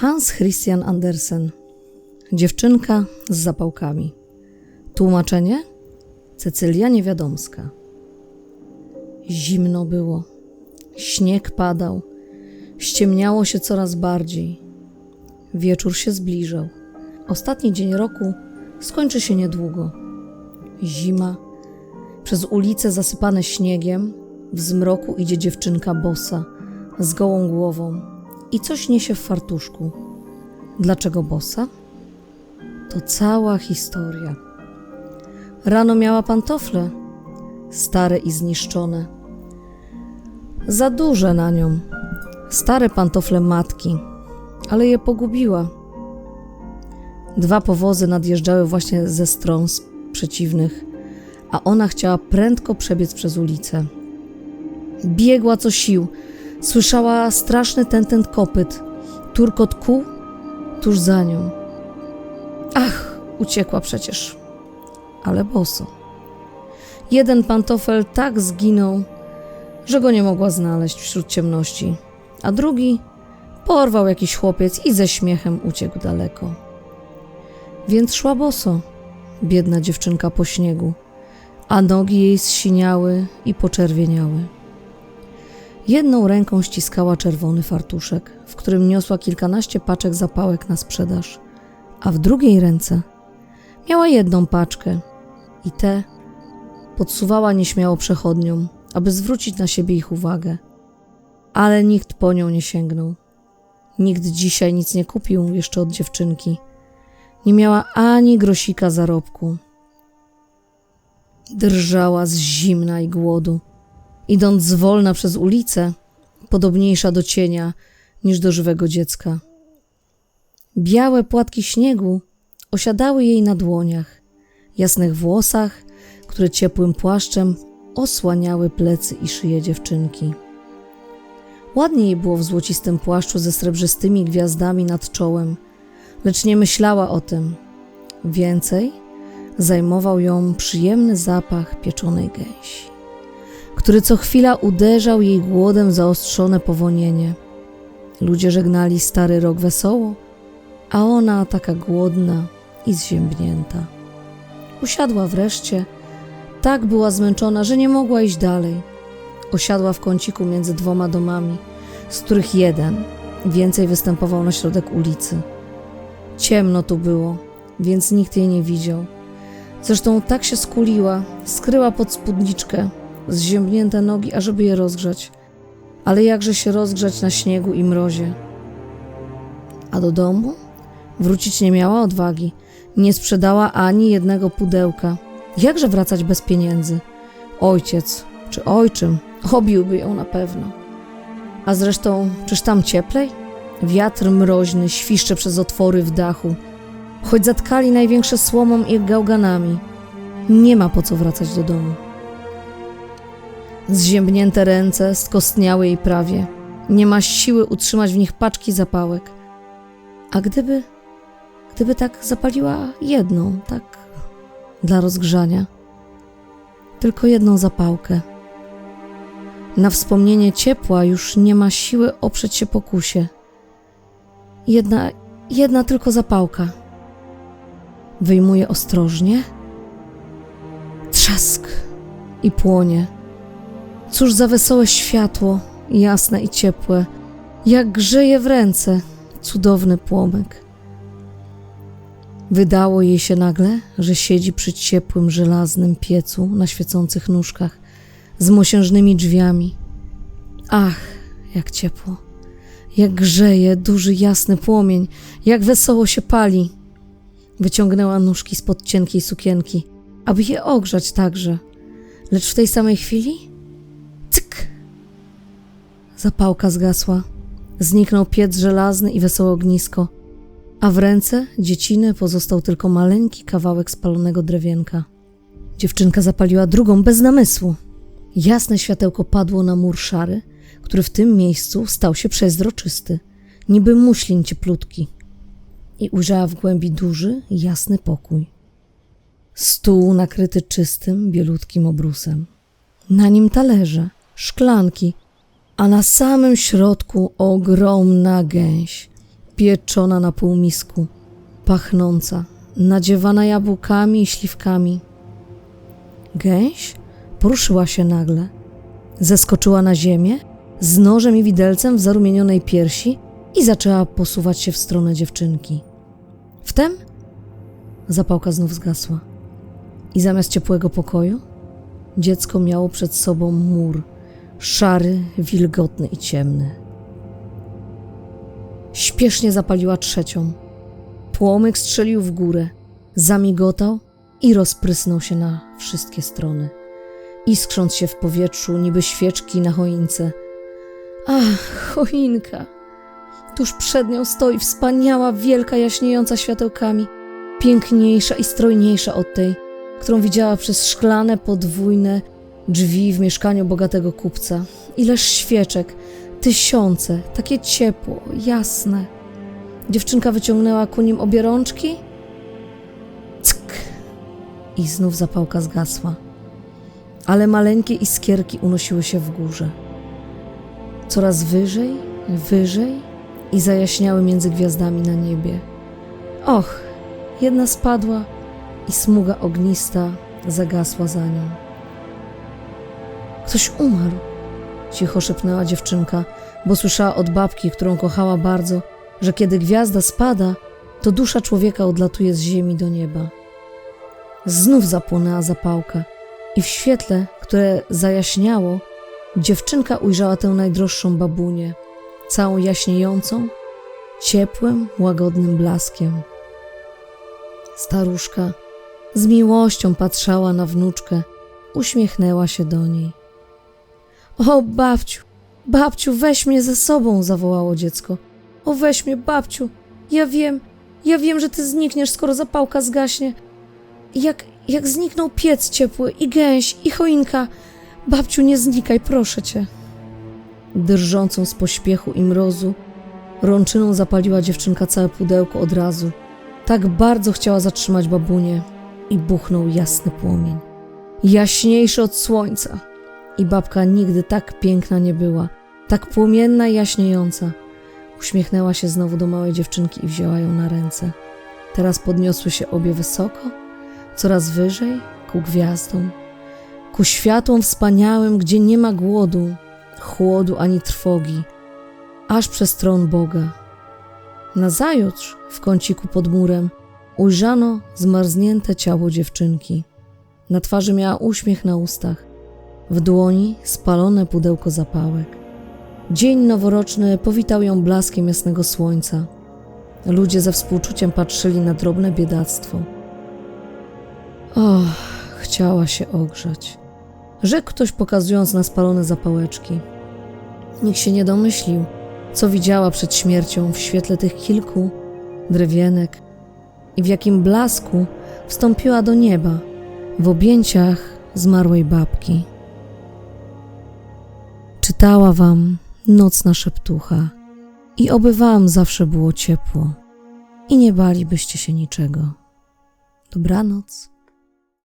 Hans Christian Andersen. Dziewczynka z zapałkami. Tłumaczenie? Cecylia Niewiadomska. Zimno było. Śnieg padał. Ściemniało się coraz bardziej. Wieczór się zbliżał. Ostatni dzień roku skończy się niedługo. Zima. Przez ulice zasypane śniegiem, w zmroku idzie dziewczynka bosa, z gołą głową i coś niesie w fartuszku. Dlaczego bosa? To cała historia. Rano miała pantofle, stare i zniszczone. Za duże na nią. Stare pantofle matki, ale je pogubiła. Dwa powozy nadjeżdżały właśnie ze stron przeciwnych, a ona chciała prędko przebiec przez ulicę. Biegła co sił, słyszała straszny tentent kopyt, turkot kół tuż za nią. Ach, uciekła przecież, ale boso. Jeden pantofel tak zginął, że go nie mogła znaleźć wśród ciemności, a drugi porwał jakiś chłopiec i ze śmiechem uciekł daleko. Więc szła boso, biedna dziewczynka po śniegu, a nogi jej zsiniały i poczerwieniały. Jedną ręką ściskała czerwony fartuszek, w którym niosła kilkanaście paczek zapałek na sprzedaż, a w drugiej ręce miała jedną paczkę i tę podsuwała nieśmiało przechodniom, aby zwrócić na siebie ich uwagę. Ale nikt po nią nie sięgnął. Nikt dzisiaj nic nie kupił jeszcze od dziewczynki. Nie miała ani grosika zarobku. Drżała z zimna i głodu. Idąc zwolna przez ulicę, podobniejsza do cienia niż do żywego dziecka. Białe płatki śniegu osiadały jej na dłoniach, jasnych włosach, które ciepłym płaszczem osłaniały plecy i szyję dziewczynki. Ładnie jej było w złocistym płaszczu ze srebrzystymi gwiazdami nad czołem, lecz nie myślała o tym. Więcej zajmował ją przyjemny zapach pieczonej gęsi, który co chwila uderzał jej głodem w zaostrzone powonienie. Ludzie żegnali stary rok wesoło, a ona taka głodna i zziębnięta. Usiadła wreszcie, tak była zmęczona, że nie mogła iść dalej. Osiadła w kąciku między dwoma domami, z których jeden więcej występował na środek ulicy. Ciemno tu było, więc nikt jej nie widział. Zresztą tak się skuliła, skryła pod spódniczkę, zziębnięte nogi, ażeby je rozgrzać. Ale jakże się rozgrzać na śniegu i mrozie? A do domu? Wrócić nie miała odwagi. Nie sprzedała ani jednego pudełka. Jakże wracać bez pieniędzy? Ojciec czy ojczym obiłby ją na pewno. A zresztą, czyż tam cieplej? Wiatr mroźny świszcze przez otwory w dachu. Choć zatkali największe słomą i gałganami, nie ma po co wracać do domu. Zziębnięte ręce skostniały jej prawie. Nie ma siły utrzymać w nich paczki zapałek. A gdyby, gdyby tak zapaliła jedną, tak dla rozgrzania, tylko jedną zapałkę. Na wspomnienie ciepła już nie ma siły oprzeć się pokusie. Jedna, jedna tylko zapałka. Wyjmuje ostrożnie. Trzask i płonie. Cóż za wesołe światło, jasne i ciepłe, jak grzeje w ręce cudowny płomyk. Wydało jej się nagle, że siedzi przy ciepłym, żelaznym piecu na świecących nóżkach, z mosiężnymi drzwiami. Ach, jak ciepło, jak grzeje duży, jasny płomień, jak wesoło się pali. Wyciągnęła nóżki spod cienkiej sukienki, aby je ogrzać także, lecz w tej samej chwili! Zapałka zgasła. Zniknął piec żelazny i wesołe ognisko, a w ręce dzieciny pozostał tylko maleńki kawałek spalonego drewienka. Dziewczynka zapaliła drugą bez namysłu. Jasne światełko padło na mur szary, który w tym miejscu stał się przezroczysty, niby muślin cieplutki. I ujrzała w głębi duży, jasny pokój. Stół nakryty czystym, bielutkim obrusem. Na nim talerze, szklanki, a na samym środku ogromna gęś, pieczona na półmisku, pachnąca, nadziewana jabłkami i śliwkami. Gęś poruszyła się nagle, zeskoczyła na ziemię z nożem i widelcem w zarumienionej piersi i zaczęła posuwać się w stronę dziewczynki. Wtem zapałka znów zgasła i zamiast ciepłego pokoju dziecko miało przed sobą mur, szary, wilgotny i ciemny. Śpiesznie zapaliła trzecią. Płomyk strzelił w górę, zamigotał i rozprysnął się na wszystkie strony, iskrząc się w powietrzu niby świeczki na choince. Ach, choinka! Tuż przed nią stoi wspaniała, wielka, jaśniejąca światełkami, piękniejsza i strojniejsza od tej, którą widziała przez szklane, podwójne drzwi w mieszkaniu bogatego kupca. Ileż świeczek, tysiące, takie ciepło, jasne. Dziewczynka wyciągnęła ku nim obie rączki. Ck! I znów zapałka zgasła. Ale maleńkie iskierki unosiły się w górze. Coraz wyżej, wyżej i zajaśniały między gwiazdami na niebie. Och, jedna spadła i smuga ognista zagasła za nią. Ktoś umarł, cicho szepnęła dziewczynka, bo słyszała od babki, którą kochała bardzo, że kiedy gwiazda spada, to dusza człowieka odlatuje z ziemi do nieba. Znów zapłonęła zapałka i w świetle, które zajaśniało, dziewczynka ujrzała tę najdroższą babunię, całą jaśniejącą, ciepłym, łagodnym blaskiem. Staruszka z miłością patrzała na wnuczkę, uśmiechnęła się do niej. O, babciu, babciu, weź mnie ze sobą, zawołało dziecko. O, weź mnie, babciu, ja wiem, ja wiem, że ty znikniesz, skoro zapałka zgaśnie. Jak, jak zniknął piec ciepły i gęś i choinka. Babciu, nie znikaj, proszę cię. Drżącą z pośpiechu i mrozu, rączyną zapaliła dziewczynka całe pudełko od razu. Tak bardzo chciała zatrzymać babunię i buchnął jasny płomień. Jaśniejszy od słońca. I babka nigdy tak piękna nie była, tak płomienna i jaśniejąca. Uśmiechnęła się znowu do małej dziewczynki i wzięła ją na ręce. Teraz podniosły się obie wysoko, coraz wyżej, ku gwiazdom, ku światłom wspaniałym, gdzie nie ma głodu, chłodu ani trwogi, aż przez tron Boga. Nazajutrz, w kąciku pod murem, ujrzano zmarznięte ciało dziewczynki. Na twarzy miała uśmiech na ustach, w dłoni spalone pudełko zapałek. Dzień noworoczny powitał ją blaskiem jasnego słońca. Ludzie ze współczuciem patrzyli na drobne biedactwo. Och, chciała się ogrzać. Rzekł ktoś pokazując na spalone zapałeczki. Nikt się nie domyślił, co widziała przed śmiercią w świetle tych kilku drewienek i w jakim blasku wstąpiła do nieba w objęciach zmarłej babki. Czytała wam nocna szeptucha i oby wam zawsze było ciepło i nie balibyście się niczego. Dobranoc.